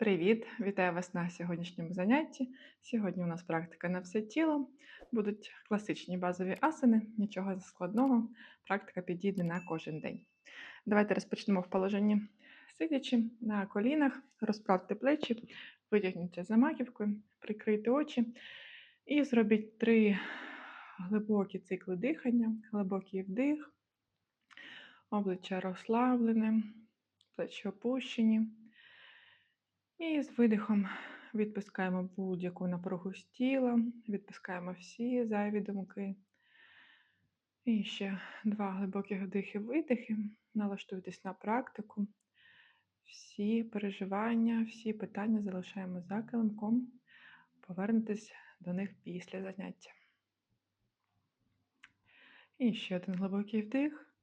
Привіт! Вітаю вас на сьогоднішньому занятті. Сьогодні у нас практика на все тіло. Будуть класичні базові асани, нічого складного. Практика підійде на кожен день. Давайте розпочнемо в положенні сидячи на колінах, розправте плечі, витягніться за маківкою, прикрийте очі і зробіть три глибокі цикли дихання, глибокий вдих, обличчя розслаблене, плечі опущені. І з видихом відпускаємо будь-яку напругу з тіла, відпускаємо всі зайві думки. І ще два глибокі вдихи видихи. Налаштуйтесь на практику. Всі переживання, всі питання залишаємо за килимком. Повернетесь до них після заняття. І ще один глибокий вдих.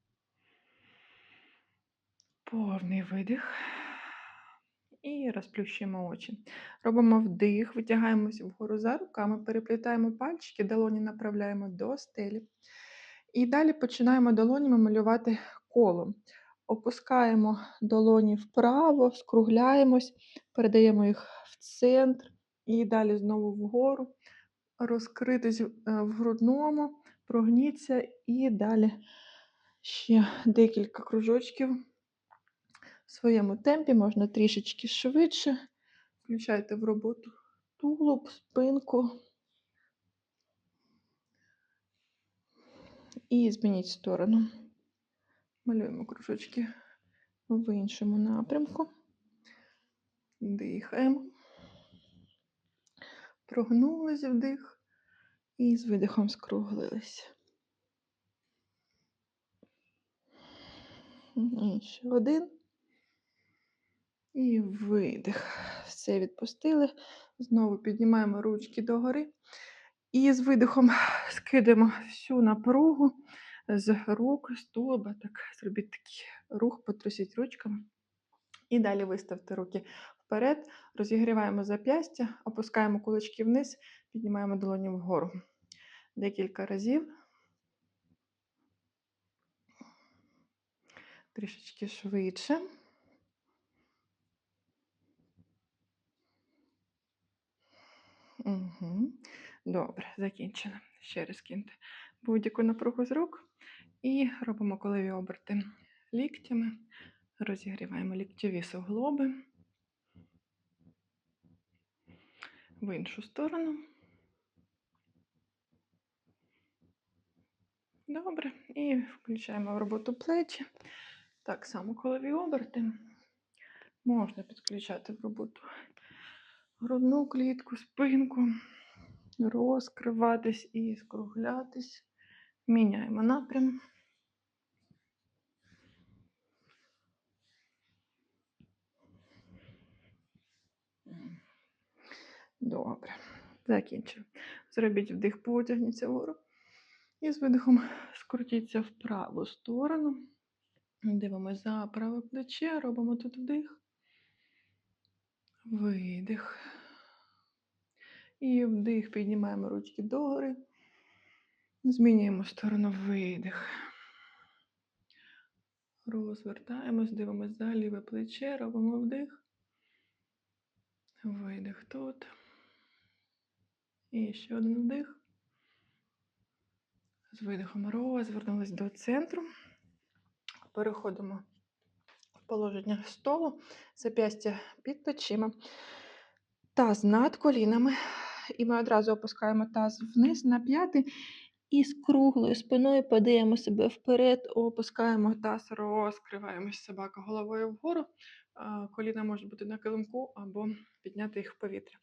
Повний видих. І розплющуємо очі. Робимо вдих, витягаємося вгору за руками, переплітаємо пальчики, долоні направляємо до стелі. І далі починаємо долонями малювати коло. Опускаємо долоні вправо, скругляємось, передаємо їх в центр і далі знову вгору. Розкритись е, в грудному, прогніться і далі ще декілька кружочків в своєму темпі, можна трішечки швидше. Включайте в роботу тулуб, спинку. І змініть сторону. Малюємо кружочки в іншому напрямку. Дихаємо. Прогнулись вдих і з видихом скруглились. І ще один. І видих. Все відпустили. Знову піднімаємо ручки догори. І з видихом скидаємо всю напругу з рук, з. Так, зробіть такий рух, потрусіть ручками. І далі виставте руки вперед, розігріваємо зап'ястя, опускаємо кулачки вниз, піднімаємо долоні вгору. Декілька разів. Трішечки швидше. Угу. Добре, закінчили. Ще раз киньте будь-яку напругу з рук і робимо колові оберти ліктями, розігріваємо ліктьові суглоби в іншу сторону. Добре, і включаємо в роботу плечі. Так само колові оберти. Можна підключати в роботу грудну клітку, спинку, розкриватись і скруглятись. Міняємо напрям. Добре, закінчив. Зробіть вдих, потягніться вгору. І з видихом скрутіться в праву сторону. Дивимося за праве плече, робимо тут вдих. Видих. І вдих, піднімаємо ручки догори. Змінюємо сторону видих. Розвертаємось, дивимося за ліве плече, робимо вдих. Видих тут. І ще один вдих. З видихом розвернулись до центру. Переходимо положення столу, зап'ястя під плечима, таз над колінами. І ми одразу опускаємо таз вниз на п'яти і з круглою спиною подаємо себе вперед, опускаємо таз, розкриваємось собака головою вгору. Коліна можуть бути на килимку або підняти їх в повітря.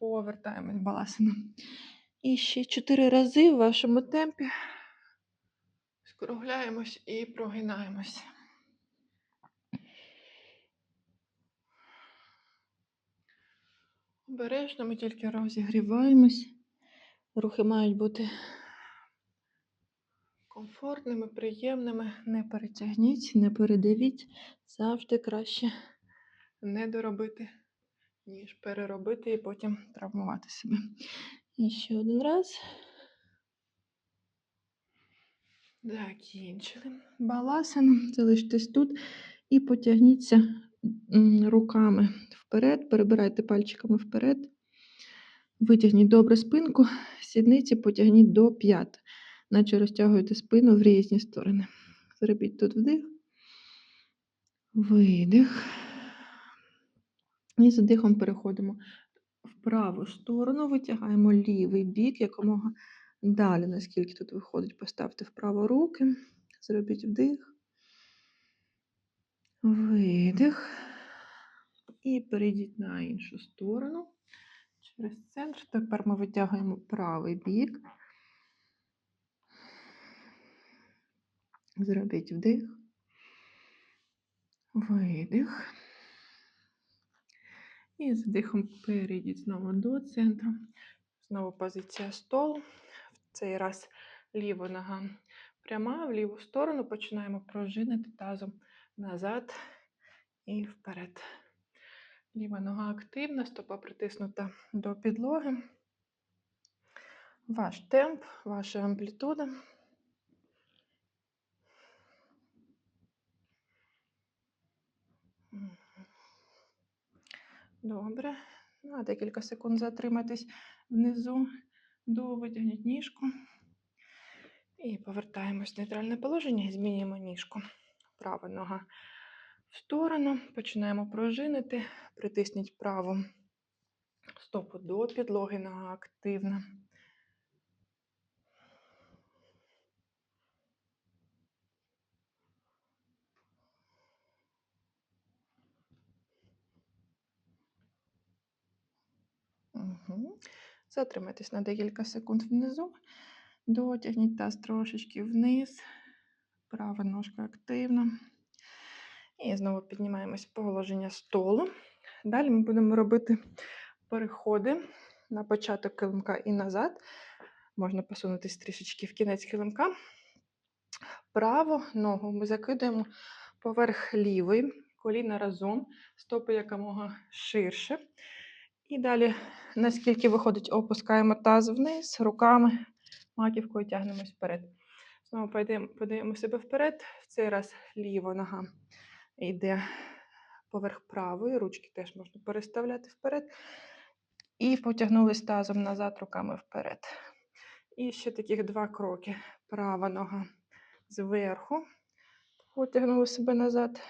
Повертаємось в. І ще чотири рази в вашому темпі скругляємось і прогинаємось. Обережно ми тільки розігріваємось. Рухи мають бути комфортними, приємними. Не перетягніть, не передавіть. Завжди краще не доробити, ніж переробити і потім травмувати себе. І ще один раз. Закінчили. Баласану. Залиштесь тут і потягніться руками вперед, перебирайте пальчиками вперед. Витягніть добре спинку, сідниці потягніть до п'ят, наче розтягуєте спину в різні сторони. Зробіть тут вдих, видих. І з вдихом переходимо в праву сторону, витягаємо лівий бік якомога далі, наскільки тут виходить, поставте вправо руки, зробіть вдих, видих. І перейдіть на іншу сторону через центр. Тепер ми витягуємо правий бік. Зробіть вдих, видих. І з вдихом перейдіть знову до центру. Знову позиція столу. В цей раз ліва нога пряма, в ліву сторону починаємо пружинити тазом назад і вперед. Ліва нога активна, стопа притиснута до підлоги. Ваш темп, ваша амплітуда. Добре. На декілька секунд затримайтесь внизу, до витягніть ніжку. І повертаємось в нейтральне положення і змінюємо ніжку. Права нога сторону. Починаємо пружинити. Притисніть праву стопу до підлоги, нога активна. Затримайтесь на декілька секунд внизу. Дотягніть таз трошечки вниз. Права ножка активна. І знову піднімаємось в положення столу. Далі ми будемо робити переходи на початок килимка і назад. Можна посунутись трішечки в кінець килимка. Праву ногу ми закидаємо поверх лівої, коліна разом, стопи якомога ширше. І далі, наскільки виходить, опускаємо таз вниз, руками, маківкою тягнемось вперед. Знову подаємо, себе вперед. В цей раз ліва нога йде поверх правої, ручки теж можна переставляти вперед. І потягнулись тазом назад, руками вперед. І ще таких два кроки. Права нога зверху, потягнули себе назад.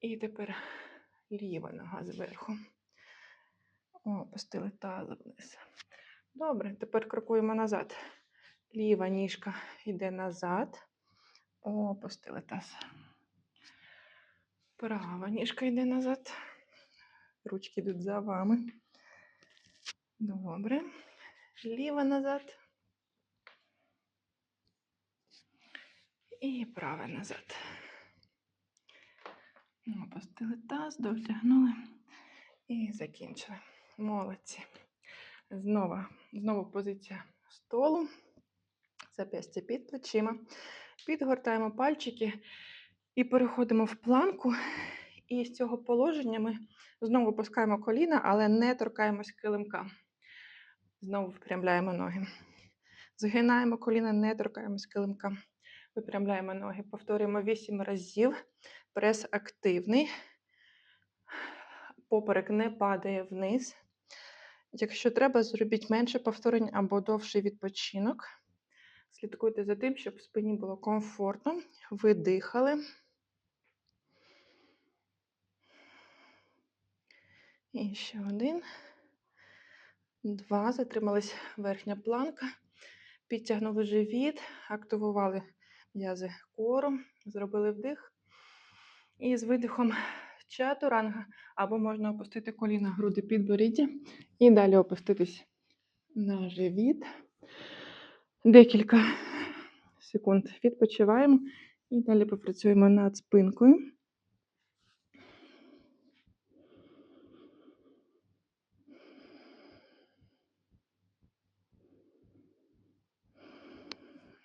І тепер ліва нога зверху. Опустили таз вниз. Добре, тепер крокуємо назад. Ліва ніжка йде назад. Опустили таз. Права ніжка йде назад. Ручки йдуть за вами. Добре. Ліва назад. І права назад. Опустили таз, дотягнули і закінчили. Молодці. Знову, знову позиція столу. Зап'ястя під плечима. Підгортаємо пальчики і переходимо в планку. І з цього положення ми знову опускаємо коліна, але не торкаємось килимка. Знову випрямляємо ноги. Згинаємо коліна, не торкаємось килимка. Випрямляємо ноги. Повторюємо 8 разів. Прес активний. Поперек не падає вниз. Якщо треба, зробіть менше повторень або довший відпочинок. Слідкуйте за тим, щоб в спині було комфортно. Видихали. І ще один. Два. Затрималась верхня планка. Підтягнули живіт, активували м'язи кору, зробили вдих. І з видихом чатуранга, або можна опустити коліна, груди підборіддя. І далі опуститись на живіт. Декілька секунд відпочиваємо. І далі попрацюємо над спинкою.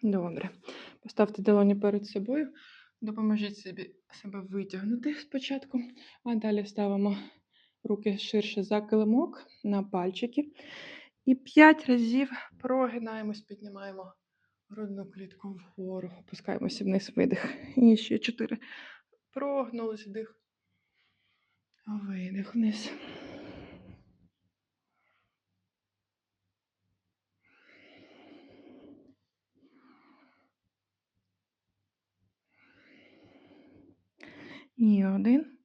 Добре. Поставте долоні перед собою. Допоможіть собі себе витягнути спочатку, а далі ставимо руки ширше за килимок на пальчики. І 5 разів прогинаємось, піднімаємо грудну клітку вгору, опускаємося вниз видих. І ще 4. Прогнулись вдих. Видих вниз. І один.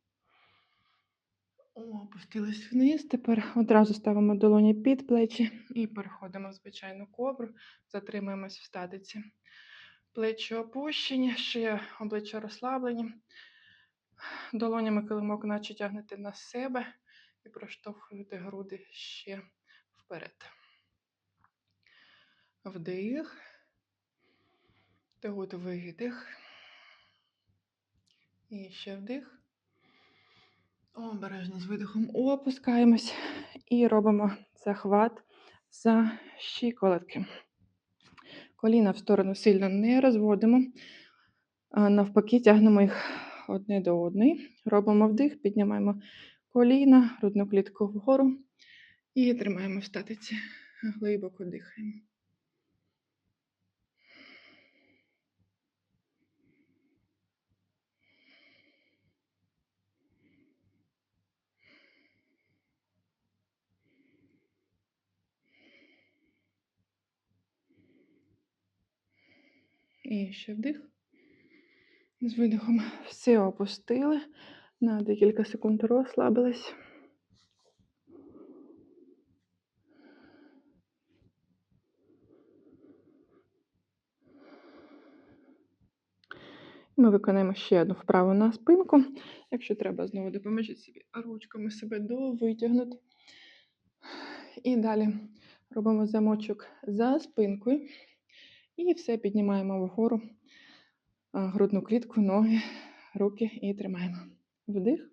Опустились вниз. Тепер одразу ставимо долоні під плечі і переходимо в звичайну кобру. Затримуємось в статиці. Плечі опущені, шия обличчя розслаблені. Долонями килимок, наче тягнете на себе і проштовхуєте груди ще вперед. Вдих. Тут видих. І ще вдих. Обережно з видихом опускаємось і робимо захват за щиколотки. Коліна в сторону сильно не розводимо, а навпаки, тягнемо їх одне до одної. Робимо вдих, піднімаємо коліна, грудну клітку вгору і тримаємо в статиці. Глибоко дихаємо. І ще вдих. З видихом все опустили. На декілька секунд розслабились. Ми виконаємо ще одну вправу на спинку. Якщо треба, знову допоможіть собі ручками себе довитягнути. І далі робимо замочок за спинкою. І все піднімаємо вгору грудну клітку, ноги, руки і тримаємо. Вдих.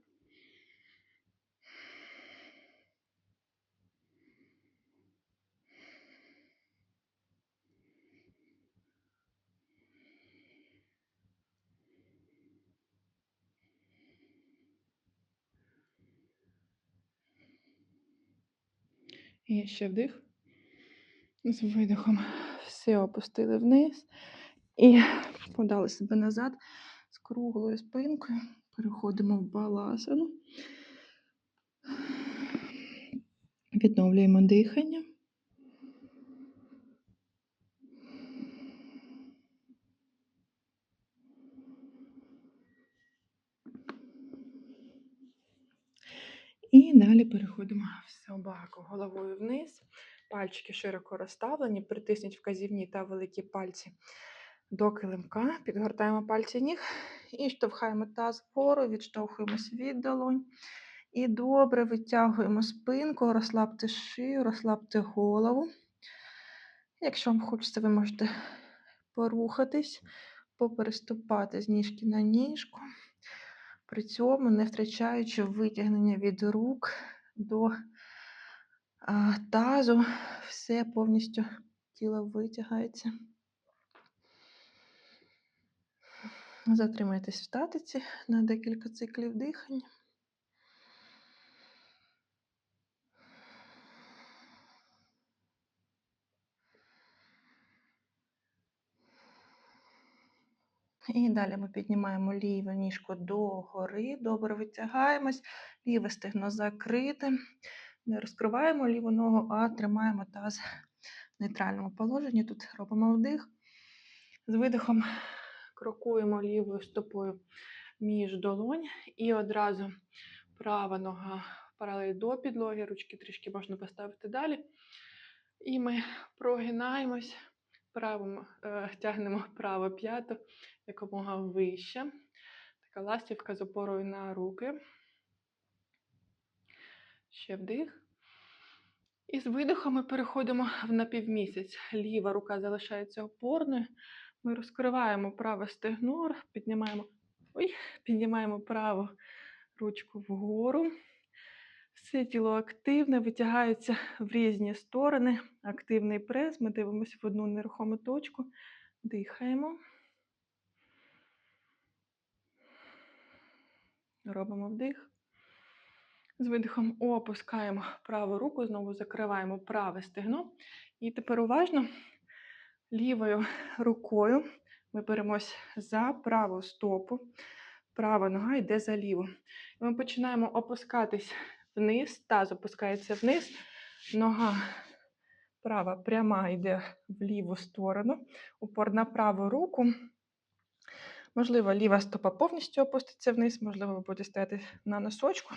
І ще вдих. З видихом все опустили вниз і подали себе назад з круглою спинкою. Переходимо в баласану. Відновлюємо дихання. І далі переходимо в собаку головою вниз. Пальчики широко розставлені, притисніть вказівні та великі пальці до килимка, підгортаємо пальці ніг і штовхаємо таз вгору, відштовхуємось від долонь. І добре витягуємо спинку, розслабте шию, розслабте голову. Якщо вам хочеться, ви можете порухатись, попереступати з ніжки на ніжку, при цьому не втрачаючи витягнення від рук до тазу, все повністю тіло витягається. Затримайтесь в статиці на декілька циклів дихання. І далі ми піднімаємо ліву ніжку догори, добре витягаємось, ліве стегно закрите. Не розкриваємо ліву ногу, а тримаємо таз в нейтральному положенні. Тут робимо вдих. З видихом крокуємо лівою стопою між долонь і одразу права нога паралель до підлоги, ручки трішки можна поставити далі. І ми прогинаємось, правим, е, тягнемо праву п'яту якомога вище. Така ластівка з опорою на руки. Ще вдих. І з видихом ми переходимо в напівмісяць. Ліва рука залишається опорною. Ми розкриваємо праве стегно, піднімаємо, ой, піднімаємо праву ручку вгору. Все тіло активне, витягається в різні сторони. Активний прес. Ми дивимося в одну нерухому точку. Дихаємо. Робимо вдих. З видихом опускаємо праву руку, знову закриваємо праве стегно. І тепер уважно лівою рукою ми беремось за праву стопу, права нога йде за ліву. І ми починаємо опускатись вниз, таз опускається вниз, нога права пряма йде в ліву сторону, упор на праву руку. Можливо, ліва стопа повністю опуститься вниз, можливо, ви будете стояти на носочку.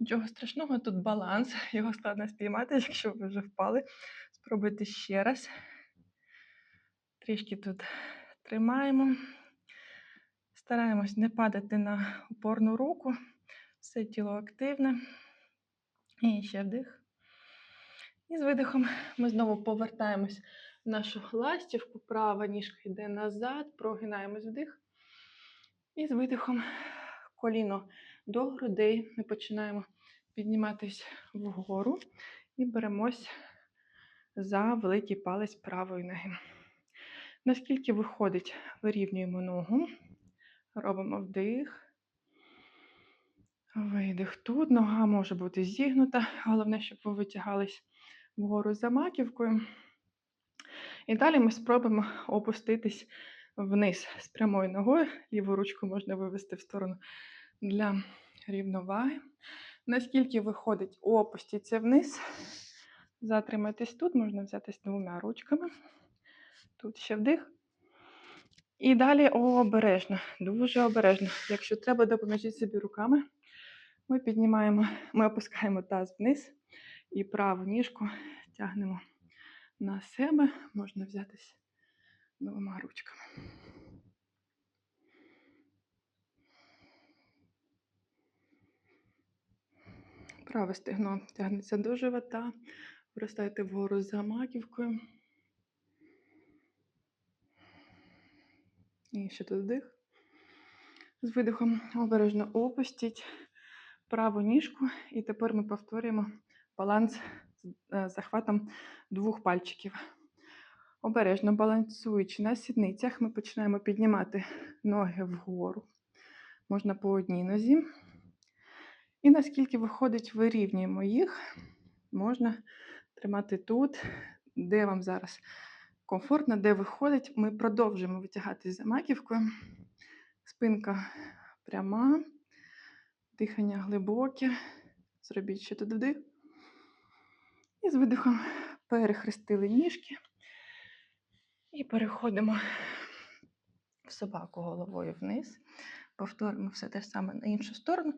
Нічого страшного, тут баланс, його складно спіймати, якщо ви вже впали. Спробуйте ще раз. Трішки тут тримаємо. Стараємось не падати на опорну руку. Все тіло активне. І ще вдих. І з видихом ми знову повертаємось в нашу ластівку. Права ніжка йде назад, прогинаємось вдих. І з видихом коліно до грудей. Ми починаємо підніматись вгору і беремось за великий палець правої ноги. Наскільки виходить, вирівнюємо ногу, робимо вдих. Видих. Тут нога може бути зігнута. Головне, щоб ви витягались вгору за маківкою. І далі ми спробуємо опуститись вниз з прямою ногою. Ліву ручку можна вивести в сторону для рівноваги. Наскільки виходить, опустіться вниз. Затримайтесь тут, можна взятись двома ручками. Тут ще вдих. І далі обережно, дуже обережно. Якщо треба, допоможіть собі руками. Ми піднімаємо, ми опускаємо таз вниз і праву ніжку тягнемо на себе. Можна взятись двома ручками. Праве стегно тягнеться до живота. Виростайте вгору за маківкою. І ще тут вдих. З видихом обережно опустіть праву ніжку. І тепер ми повторюємо баланс з е, захватом двох пальчиків. Обережно балансуючи на сідницях, ми починаємо піднімати ноги вгору. Можна по одній нозі. І наскільки виходить, вирівнюємо їх. Можна тримати тут, де вам зараз комфортно, де виходить. Ми продовжуємо витягатись за маківкою. Спинка пряма, дихання глибоке. Зробіть ще тут вдих. І з видихом перехрестили ніжки. І переходимо в собаку головою вниз. Повторимо все те ж саме на іншу сторону.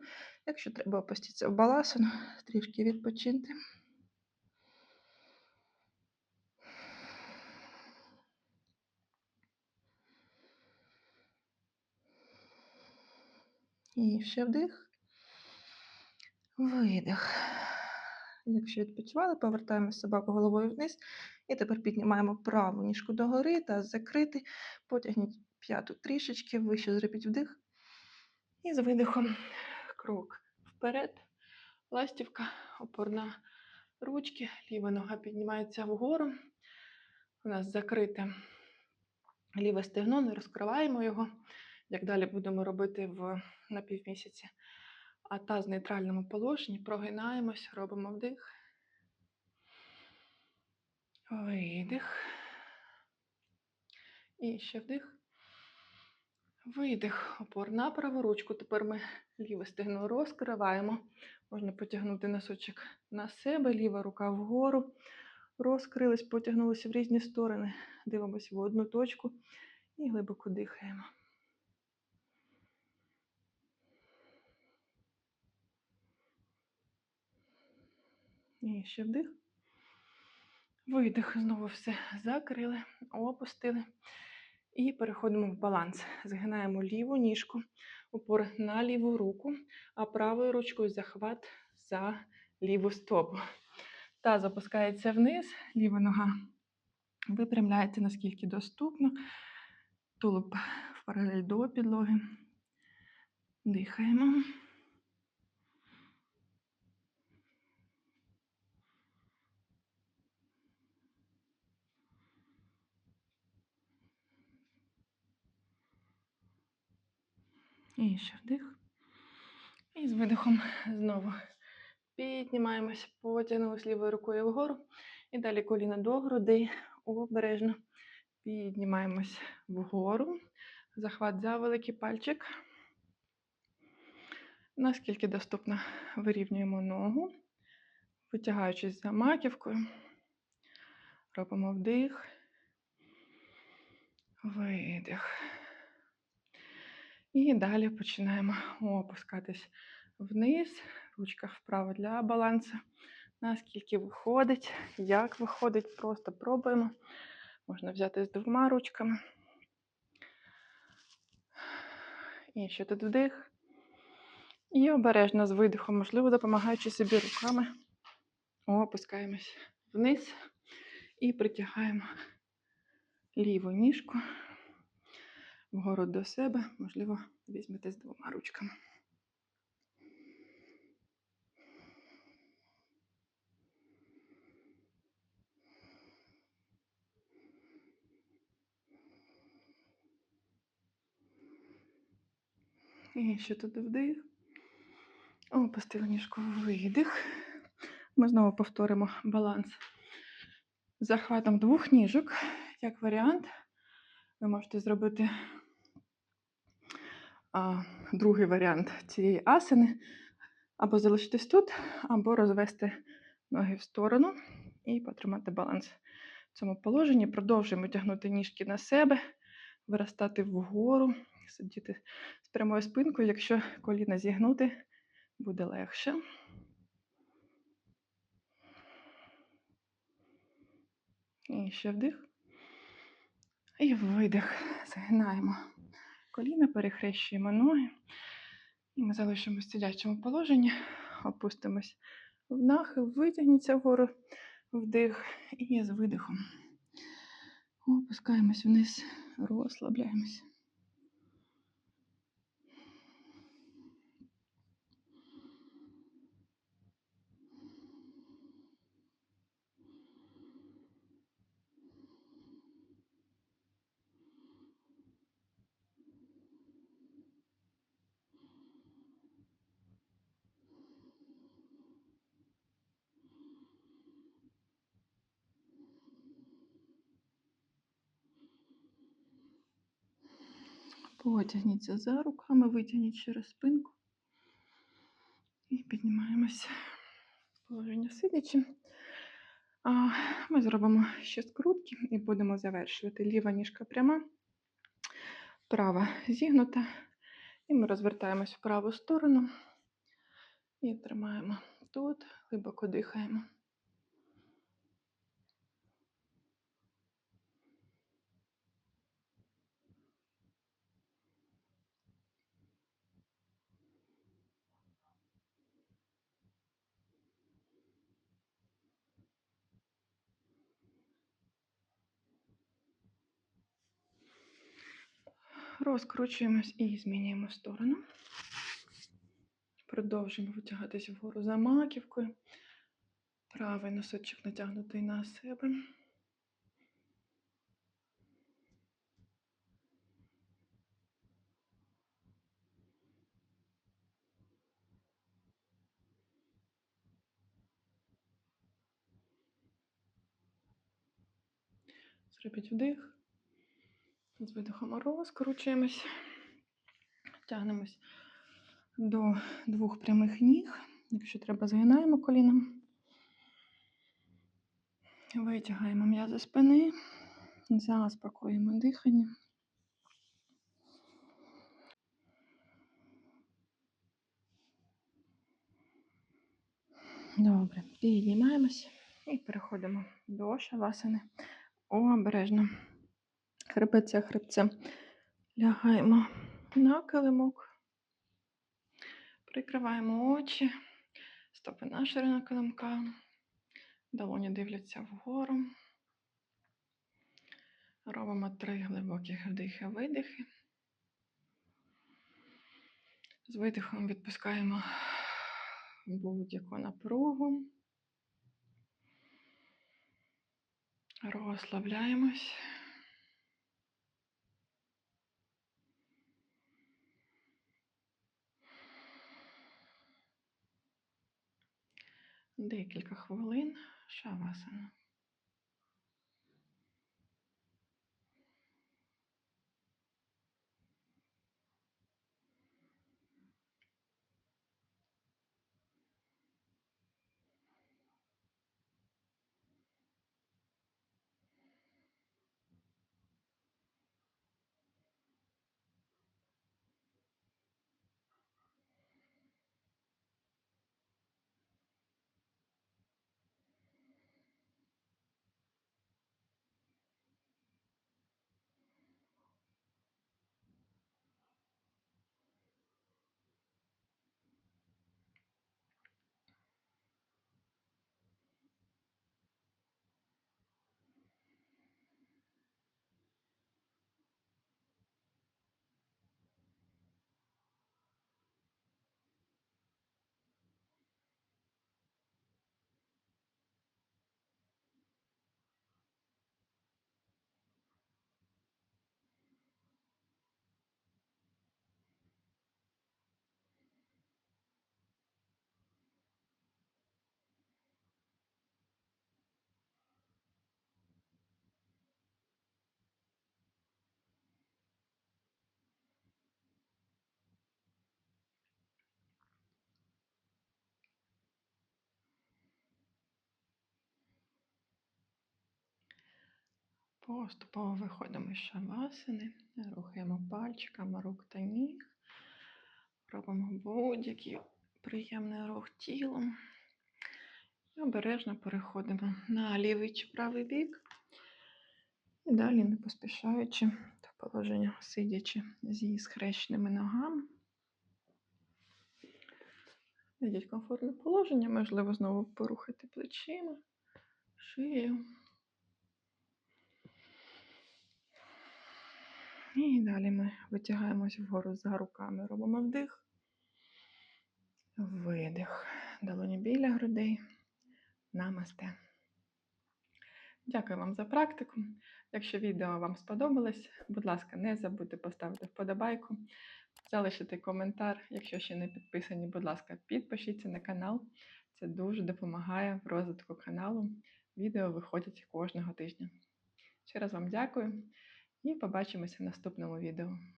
Якщо треба опуститися в баласану, трішки відпочиньте. І ще вдих. Видих. Якщо відпочивали, повертаємо собаку головою вниз. І тепер піднімаємо праву ніжку догори та закрити. Потягніть п'яту трішечки, вище зробіть вдих. І з видихом крок вперед. Ластівка, опорна ручки, ліва нога піднімається вгору. У нас закрите ліве стегно, не розкриваємо його, як далі будемо робити в напівмісяці. А таз в нейтральному положенні, прогинаємось, робимо вдих. Видих. І ще вдих. Видих. Опор на праву ручку. Тепер ми ліве стегно розкриваємо. Можна потягнути носочок на себе, ліва рука вгору. Розкрились, потягнулися в різні сторони. Дивимося в одну точку і глибоко дихаємо. І ще вдих. Видих. Знову все закрили, опустили. І переходимо в баланс. Згинаємо ліву ніжку, упор на ліву руку, а правою ручкою захват за ліву стопу. Таз опускається вниз, ліва нога випрямляється наскільки доступно. Тулуб в паралель до підлоги. Дихаємо. І ще вдих. І з видихом знову піднімаємось, потягнулись лівою рукою вгору. І далі коліна до грудей. Обережно піднімаємось вгору. Захват за великий пальчик. Наскільки доступно, вирівнюємо ногу, витягаючись за маківкою. Робимо вдих, видих. І далі починаємо опускатись вниз, ручка вправо для балансу. Наскільки виходить, як виходить, просто пробуємо. Можна взяти з двома ручками. І ще тут вдих. І обережно з видихом, можливо, допомагаючи собі руками, опускаємось вниз і притягаємо ліву ніжку вгору до себе, можливо, візьмете з двома ручками. І ще тут вдих. Опустили ніжку видих. Ми знову повторимо баланс захватом двох ніжок. Як варіант, ви можете зробити а, другий варіант цієї асини, або залишитись тут, або розвести ноги в сторону і потримати баланс в цьому положенні. Продовжуємо тягнути ніжки на себе, виростати вгору, сидіти з прямою спинкою. Якщо коліна зігнути, буде легше. І ще вдих. І видих. Згинаємо коліна, перехрещуємо ноги. І ми залишимося в сидячому положенні, опустимось в нахил, витягніться вгору, вдих і з видихом. Опускаємось вниз, розслабляємось. Потягніться за руками, витягніть через спинку. І піднімаємося в положення сидячи. Ми зробимо ще скрутки і будемо завершувати. Ліва ніжка пряма, права зігнута. І ми розвертаємось в праву сторону і тримаємо тут, глибоко дихаємо. Розкручуємось і змінюємо сторону. Продовжуємо витягатись вгору за маківкою. Правий носочок натягнутий на себе. Зробіть вдих. З видихом розкручуємось. Тягнемось до двох прямих ніг. Якщо треба, згинаємо коліном. Витягаємо м'язи спини, заспокоїмо дихання. Добре, піднімаємось і переходимо до шавасани. Обережно. Хребеця хребцем лягаємо на килимок. Прикриваємо очі, стопи на ширину килимка, долоні дивляться вгору. Робимо три глибокі вдихи, видихи. З видихом відпускаємо будь-яку напругу. Розслабляємось. Декілька хвилин шавасана. Поступово виходимо з шавасини, рухаємо пальчиками рук та ніг. Робимо будь-який приємний рух тілом. І обережно переходимо на лівий чи правий бік. І далі, не поспішаючи, до положення сидячи зі схрещеними ногами. Знайдіть комфортне положення, можливо, знову порухати плечима, шию. І далі ми витягаємось вгору за руками, робимо вдих, видих. Долоні біля грудей. Намасте. Дякую вам за практику. Якщо відео вам сподобалось, будь ласка, не забудьте поставити вподобайку, залишити коментар. Якщо ще не підписані, будь ласка, підпишіться на канал. Це дуже допомагає в розвитку каналу. Відео виходять кожного тижня. Ще раз вам дякую і побачимося в наступному відео.